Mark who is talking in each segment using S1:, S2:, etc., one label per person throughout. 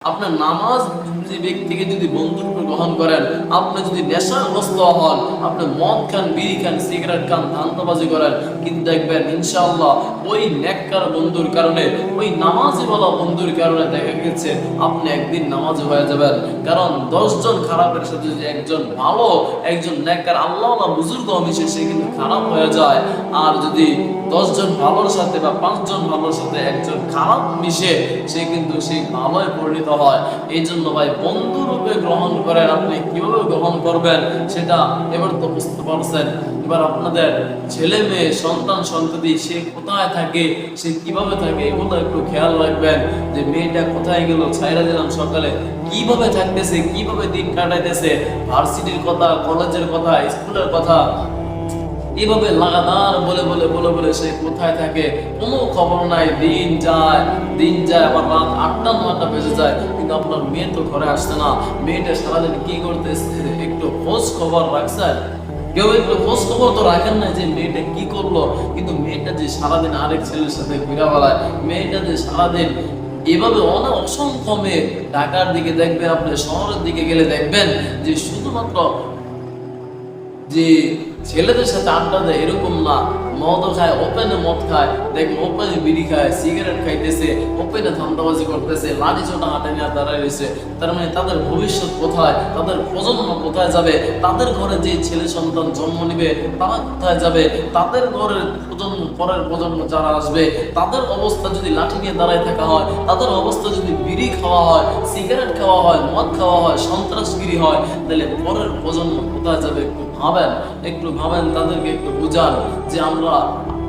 S1: আপনার নামাজ যে ব্যক্তিকে যদি বন্ধুত্ব গ্রহণ করেন, আপনি যদি নেশাগ্রস্ত হন আপনি মদ খান, বিড়ি খান, সিগারেট খান, ধান্দাবাজি করেন, কিন্তু দেখবেন ইনশাআল্লাহ ওই নেককার বন্ধুর কারণে, ওই নামাজি বলা বন্ধুর কারণে দেখা গেছে, আপনি একদিন নামাজি হয়ে যাবেন। কারণ দশজন খারাপের সাথে যদি একজন ভালো, একজন নেককার আল্লাহ বুজুর্গ মিশে সে কিন্তু খারাপ হয়ে যায়। আর যদি দশজন ভালোর সাথে বা পাঁচজন ভালোর সাথে একজন খারাপ মিশে, সে কিন্তু সেই ভালোয় পরিণত হয়। এই জন্য ভাই, বন্ধু রূপে গ্রহণ করেন আপনি কীভাবে গ্রহণ করবেন সেটা এবার তো বুঝতে পারছেন। এবার আপনাদের ছেলে মেয়ে, সন্তান, সন্ততি, সে কোথায় থাকে, সে কীভাবে থাকে এগুলো একটু খেয়াল রাখবেন যে মেয়েটা কোথায় গেল, ছাইরা দিলাম সকালে, কীভাবে থাকতেছে, কীভাবে দিন কাটাইতেছে, ভার্সিটির কথা, কলেজের কথা, স্কুলের কথা, এভাবে লাগাতার বলে বলে বলে বলে সে কোথায় থাকে, কোনো খবর নাই, দিন যায় দিন যায়, আবার রাত আটটা নটা বেজে যায়, কিন্তু আপনার মেয়ে তো ঘরে আসছে না, মেয়েটা সারাদিন কি করতেছে, একটু খোঁজ খবর রাখছেন কেউ একটু খোঁজ খবর তো রাখেন না যে মেয়েটা কি করল। কিন্তু মেয়েটা যে সারাদিন আরেক ছেলের সাথে ঘুরা বেড়ায়, মেয়েটা যে সারাদিন এভাবে অনেক অসংখ্য মেয়ে ঢাকার দিকে দেখবেন আপনি শহরের দিকে গেলে দেখবেন যে শুধুমাত্র যে ছেলেদের সাথে আড্ডা এরকম না। মদ খায় ওপেনে মদ খায় দেখবে ওপেনে বিড়ি খায় সিগারেট খাইতেছে ওপেনে ধান্দাবাজি করতেছে, লাঠি ছোটা হাটে নিয়ে দাঁড়ায় রয়েছে। তার মানে তাদের ভবিষ্যৎ কোথায়, তাদের প্রজন্ম কোথায় যাবে, তাদের ঘরে যে ছেলে সন্তান জন্ম নিবে, তারা কোথায় যাবে, তাদের ঘরের প্রজন্ম, পরের প্রজন্ম যারা আসবে, তাদের অবস্থা যদি লাঠি নিয়ে দাঁড়ায় থাকা হয়, তাদের অবস্থা যদি বিড়ি খাওয়া হয় সিগারেট খাওয়া হয়, মদ খাওয়া হয়, সন্ত্রাসগিরি হয়, তাহলে পরের প্রজন্ম কোথায় যাবে ভাবেন একটু ভাবেন তাদেরকে একটু বুঝান যে আমরা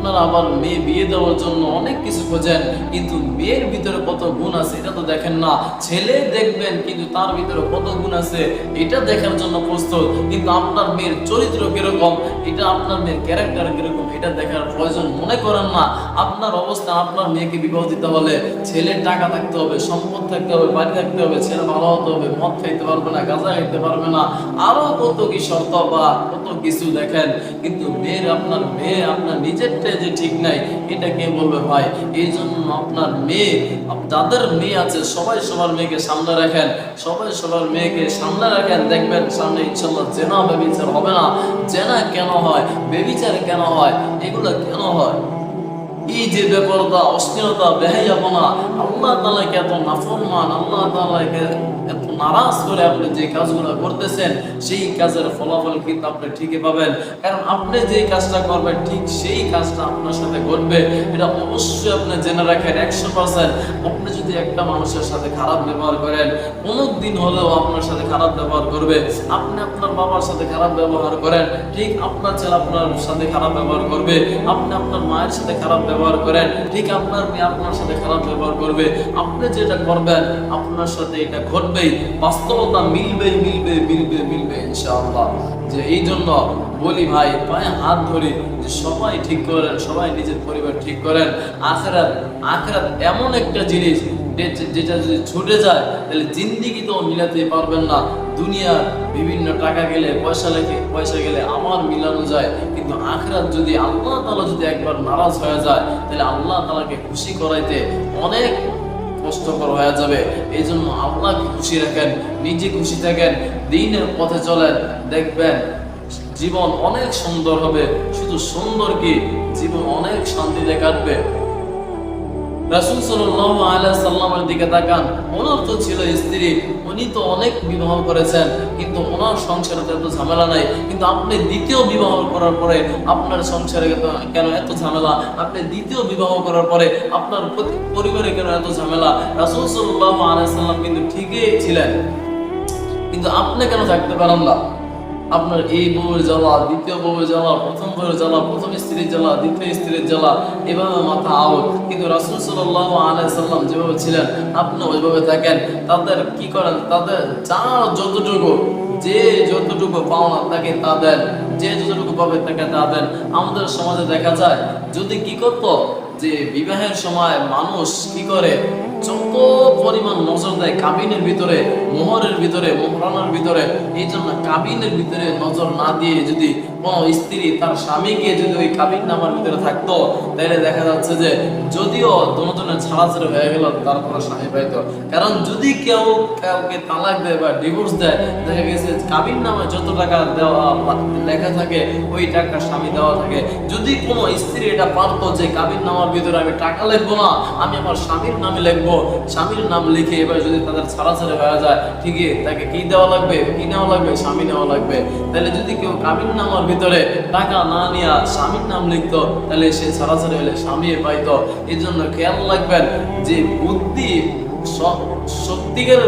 S1: আপনারা আবার মেয়ে বিয়ে দেওয়ার জন্য অনেক কিছু খোঁজেন, কিন্তু মেয়ের ভিতরে কত গুণ আছে এটা তো দেখেন না। ছেলে দেখবেন, কিন্তু তার ভিতরে কত গুণ আছে, এটা দেখার জন্য প্রস্তুত। কিন্তু আপনার মেয়ের চরিত্র কীরকম, এটা আপনার মেয়ের ক্যারেক্টার কীরকম, এটা দেখার প্রয়োজন মনে করেন না। আপনার অবস্থা, আপনার মেয়েকে বিবাহ দিতে হলে ছেলের টাকা থাকতে হবে, সম্পদ থাকতে হবে, বাড়ি থাকতে হবে, ছেলে ভালো হতে হবে, মদ খাইতে পারবে না, গাঁজা খাইতে পারবে না। আরও কত কি শর্ত বা কত কিছু দেখেন, কিন্তু মেয়ের আপনার মেয়ে, আপনার নিজেরটা যে ঠিক নাই, এটা কে বলবে ভাই এই জন্য আপনার মেয়ে, যাদের মেয়ে আছে, সবাই সবার মেয়েকে সামনে রাখেন, সবাই সবার মেয়েকে সামনে রাখেন। দেখবেন সামনে ইনশাল্লাহ জেনা বেবিচার হবে না। জেনা কেন হয়? বেবিচার কেন হয়? এগুলো কেন হয়? এই যে বেপরদা অস্থিরতা বেহাইয়াপনা আল্লাহ তালাকে এত নাফরমান, আল্লাহ তালাকে এত নারাজ করে আপনি যে কাজগুলো করতেছেন, সেই কাজের ফলাফল কিন্তু আপনি ঠিকই পাবেন। কারণ আপনি যে কাজটা করবেন, ঠিক সেই কাজটা আপনার সাথে ঘটবে। এটা অবশ্যই আপনি জেনে রাখেন একশো পার্সেন্ট আপনি যদি একটা মানুষের সাথে খারাপ ব্যবহার করেন কোনো দিন হলেও আপনার সাথে খারাপ ব্যবহার করবে। আপনি আপনার বাবার সাথে খারাপ ব্যবহার করেন, ঠিক আপনার ছেলে আপনার সাথে খারাপ ব্যবহার করবে। আপনি আপনার মায়ের সাথে খারাপ ব্যবহার করেন, ঠিক আপনার মেয়ে আপনার সাথে খারাপ ব্যবহার করবে, আপনি যেটা করবেন, আপনার সাথে এটা ঘটবেই, বাস্তবতা মিলবেই, মিলবে মিলবে মিলবে, ইনশাআল্লাহ। যে এই জন্য বলি ভাই, পায়ে হাত ধরি যে সবাই ঠিক করেন, সবাই নিজের পরিবার ঠিক করেন, আখেরাত আখেরাত এমন একটা জিনিস যেটা যদি ছুটে যায়, তাহলে জিন্দিগি তো মিলাতে পারবেন না। দুনিয়ার বিভিন্ন টাকা গেলে, পয়সা লেগে পয়সা গেলে আমার মিলানো যায়। কিন্তু আখরাত যদি আল্লাহ তালা যদি একবার নারাজ হয়ে যায়, তাহলে আল্লাহ তালাকে খুশি করাইতে অনেক কষ্টকর হয়ে যাবে। এই জন্য আল্লাহকে খুশি রাখেন, নিজে খুশি থাকেন, দিনের পথে চলেন। দেখবেন জীবন অনেক সুন্দর হবে। শুধু সুন্দর কি? জীবন অনেক শান্তিতে কাটবে। রাসূল সাল্লাল্লাহু আলাইহি সাল্লামের দিকে তাকান। ওনার তো ছিল স্ত্রী, উনি তো অনেক বিবাহ করেছেন, কিন্তু ওনার সংসারে তো এত ঝামেলা নাই। কিন্তু আপনি দ্বিতীয় বিবাহ করার পরে আপনার সংসারে কেন- এত ঝামেলা? আপনি দ্বিতীয় বিবাহ করার পরে আপনার পরিবারে কেন এত ঝামেলা? রাসূল সাল্লাল্লাহু আলাইহি সাল্লাম কিন্তু ঠিকই ছিলেন। কিন্তু আপনি কেন থাকতে পারেন না? আপনার এই বউয়ের জ্বালা, দ্বিতীয় বউয়ের জ্বালা, প্রথম বউয়ের জ্বালা, প্রথম স্ত্রীর জ্বালা, দ্বিতীয় স্ত্রীর জ্বালা, এভাবে মাথা আউট। কিন্তু রাসুল সাল্লাহ আলাইসাল্লাম যেভাবে ছিলেন আপনি ওইভাবে থাকেন। তাদের কি করেন? তাদের যার যতটুকু, যে যতটুকু পাওনা তাকে তা দেন। যে যতটুকু পাবে তাকে তা দেন। আমাদের সমাজে দেখা যায়, যদি কি করতো, যে বিবাহের সময় মানুষ কি করে? যত পরিমাণ নজর দেয় কাবিনের ভিতরে, মোহরের ভিতরে, মোহরানার ভিতরে, এই জন্য কাবিনের ভিতরে নজর না দিয়ে যদি কোনো স্ত্রী তার স্বামীকে যদি ওই কাবিন নামার ভিতরে থাকতো তাহলে দেখা যাচ্ছে যে যদিও দুজনের ছাড়াছাড়ি হয়ে গেল তারপরে স্বামী পাইতো। কারণ যদি কেউ কাউকে তালাক দেয় বা ডিভোর্স দেয়, দেখা গেছে কাবিন নামে যত টাকা দেওয়া লেখা থাকে, ওই টাকা স্বামী দেওয়া থাকে। যদি কোনো স্ত্রী এটা পারতো যে কাবিন নামার ভিতরে আমি টাকা লিখব না, আমি আমার স্বামীর নামে লিখব স্বামীর নাম লিখে এবার যদি তাদের ছাড়াছাড়ি হয়ে যায়, ঠিকই, তাকে কি দেওয়া লাগবে? কি নেওয়া লাগবে? স্বামী নেওয়া লাগবে। তাহলে যদি কেউ কাবিন নামার ভিতরে টাকা না নিয়ে স্বামীর নাম লিখতো, তাহলে সে ছাড়াছাড়ি হলে স্বামী পাইতো। এই জন্য খেয়াল রাখবেন যে বুদ্ধি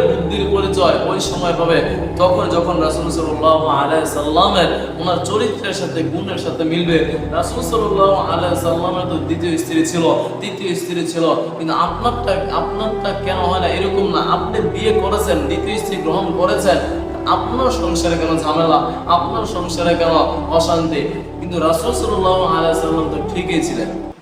S1: বুদ্ধির পরিচয় ওই সময় পাবে। তখন যখন রাসুল সাল্লাহ আলাই সাল্লামের ওনার চরিত্রের সাথে, গুণের সাথে মিলবে, রাসুল সাল্লাহ আলাই সাল্লামের তো দ্বিতীয় স্ত্রী ছিল, তৃতীয় স্ত্রী ছিল। কিন্তু আপনারটা আপনারটা কেন হয় না? এরকম না। আপনি বিয়ে করেছেন, দ্বিতীয় স্ত্রী গ্রহণ করেছেন, আপনার সংসারে কেন ঝামেলা? আপনার সংসারে কেন অশান্তি? কিন্তু রাসুল সাল্লাহ আলাই সাল্লাম তো ঠিকই ছিলেন।